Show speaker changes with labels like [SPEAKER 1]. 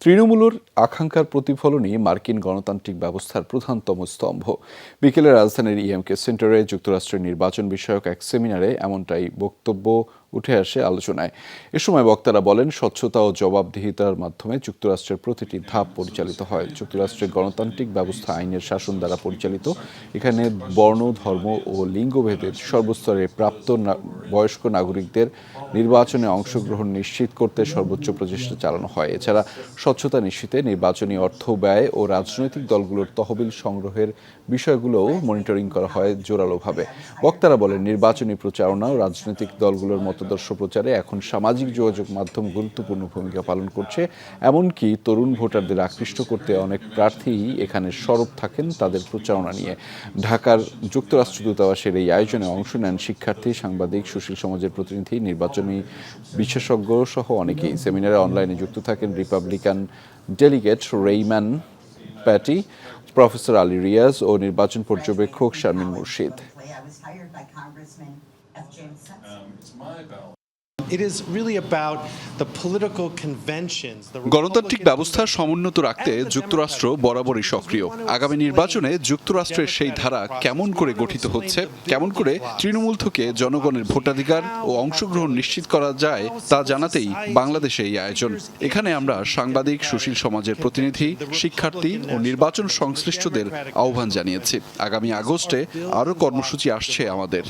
[SPEAKER 1] তৃণমূলের আকাঙ্ক্ষার প্রতিফলনই মার্কিন গণতান্ত্রিক ব্যবস্থার প্রধানতম স্তম্ভ। বিকেলে রাজধানীর ইএমকে সেন্টারে যুক্তরাষ্ট্রের নির্বাচন বিষয়ক এক সেমিনারে এমনটাই বক্তব্য উঠে আসে আলোচনায়। এ সময় বক্তারা বলেন, স্বচ্ছতা ও জবাবদিহিতার মাধ্যমে যুক্তরাষ্ট্রের প্রতিটি ধাপ পরিচালিত হয়। যুক্তরাষ্ট্রের গণতান্ত্রিক ব্যবস্থা, আইনের শাসন দ্বারা পরিচালিত। এখানে বর্ণ, ধর্ম ও লিঙ্গভেদের সর্বস্তরে প্রাপ্ত বয়স্ক নাগরিকদের নির্বাচনে অংশগ্রহণ নিশ্চিত করতে সর্বোচ্চ প্রচেষ্টা চালানো হয়। এছাড়া স্বচ্ছতা নিশ্চিতে নির্বাচনী অর্থ ব্যয় ও রাজনৈতিক দলগুলোর তহবিল সংগ্রহের বিষয়গুলোও মনিটরিং করা হয় জোরালোভাবে। বক্তারা বলেন, নির্বাচনী প্রচারণা ও রাজনৈতিক দলগুলোর মতদর্শ প্রচারে এখন সামাজিক যোগাযোগ মাধ্যম গুরুত্বপূর্ণ ভূমিকা পালন করছে। এমনকি তরুণ ভোটারদের আকৃষ্ট করতে অনেক প্রার্থীই এখানে সরব থাকেন তাদের প্রচারণা নিয়ে। ঢাকার যুক্তরাষ্ট্র দূতাবাসের এই আয়োজনে অংশ নেন শিক্ষার্থী, সাংবাদিক, সুশীল সমাজের প্রতিনিধি, নির্বাচনী বিশেষজ্ঞ সহ অনেকেই। সেমিনারে অনলাইনে যুক্ত থাকেন Republican delegate Reiman Patty, professor Ali Riaz ও নির্বাচন পর্যবেক্ষক শারমিন মুর্শিদ।
[SPEAKER 2] Um, it's my bowel
[SPEAKER 3] গণতান্ত্রিক ব্যবস্থা সমুন্নত রাখতে যুক্তরাষ্ট্র বরাবরই সক্রিয়। আগামী নির্বাচনে যুক্তরাষ্ট্রের সেই ধারা কেমন করে গঠিত হচ্ছে কেমন করে তৃণমূল থেকে জনগণের ভোটাধিকার ও অংশগ্রহণ নিশ্চিত করা যায় তা জানাতেই বাংলাদেশে এই আয়োজন। এখানে আমরা সাংবাদিক সুশীল সমাজের প্রতিনিধি শিক্ষার্থী ও নির্বাচন সংশ্লিষ্টদের আহ্বান জানিয়েছি। আগামী আগস্টে আরও কর্মসূচি আসছে আমাদের।